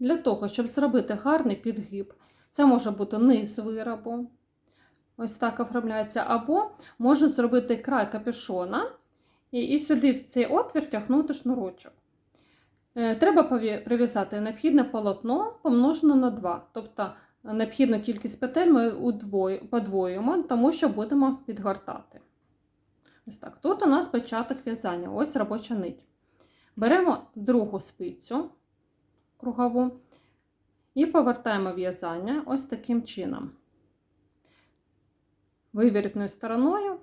Для того, щоб зробити гарний підгиб, це може бути низ виробу. Ось так оформляється, або можу зробити край капюшона і, і сюди в цей отвір тягнути шнурочок. Е, Треба прив'язати необхідне полотно помножене на 2. Тобто е, необхідну кількість петель ми удвою- подвоюємо, тому що будемо підгортати. Ось так. Тут у нас початок в'язання, ось робоча нить. Беремо другу спицю кругову і повертаємо в'язання ось таким чином. Вивірітною стороною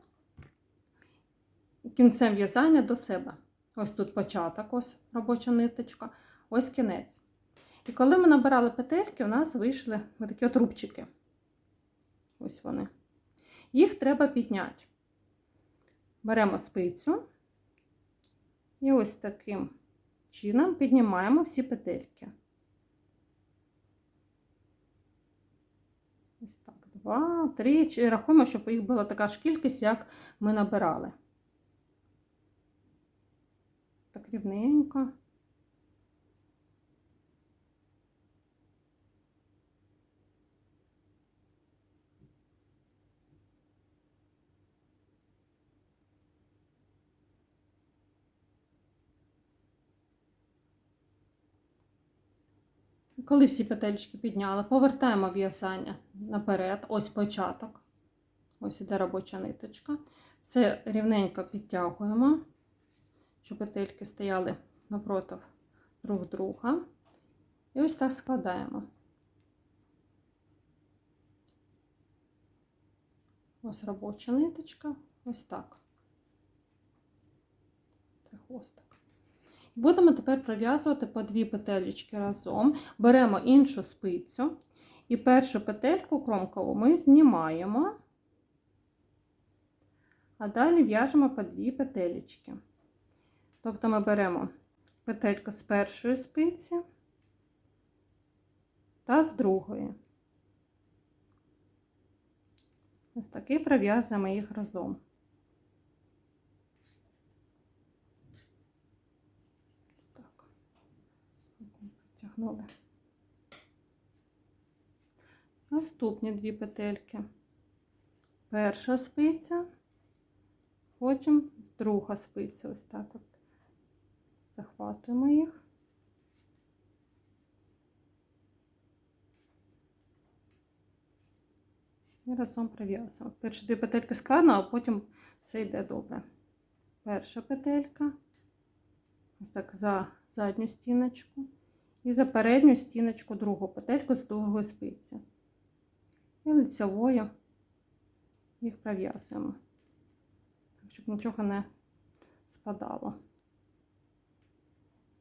кінцем в'язання до себе. Ось тут початок, ось робоча ниточка, ось кінець. І коли ми набирали петельки, у нас вийшли такі от рубчики. Ось вони. Їх треба підняти. Беремо спицю і ось таким чином піднімаємо всі петельки. Ось так, два, три. Рахуємо, щоб їх була така ж кількість, як ми набирали. Так рівненько. Коли всі петельки підняли, повертаємо в'язання наперед, ось початок. Ось іде робоча ниточка. Все рівненько підтягуємо, щоб петельки стояли напротив друг друга. І ось так складаємо. Ось робоча ниточка, ось так. Це хвостик. Будемо тепер пров'язувати по дві петелечки разом. Беремо іншу спицю і першу петельку кромкову ми знімаємо, а далі в'яжемо по дві петелечки. Тобто ми беремо петельку з першої спиці та з другої. Ось так і пров'язуємо їх разом. Так. Підтягнули. Наступні дві петельки. Перша спиця, потім друга спиця. Ось так от захватуємо їх. І разом прив'язуємо. Перші дві петельки складно, а потім все йде добре. Перша петелька. Ось так за задню стіночку. І за передню стіночку другу петельку з довгої спиці. І лицевою їх пров'язуємо. Щоб нічого не спадало.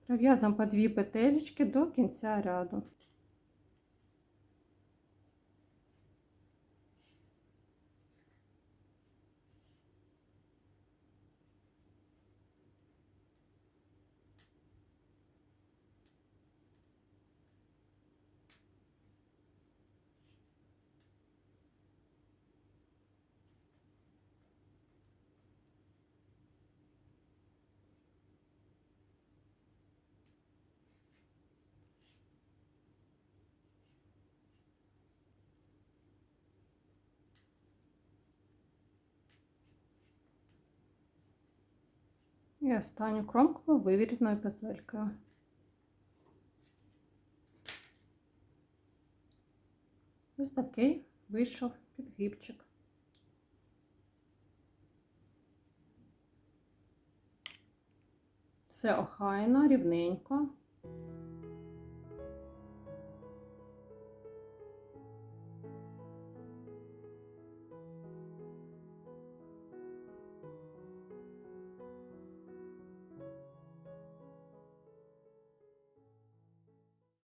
Пров'язуємо по дві петелечки до кінця ряду. І останню кромку вивіреною петелькою. Ось такий вийшов підгибчик. Все охайно, рівненько.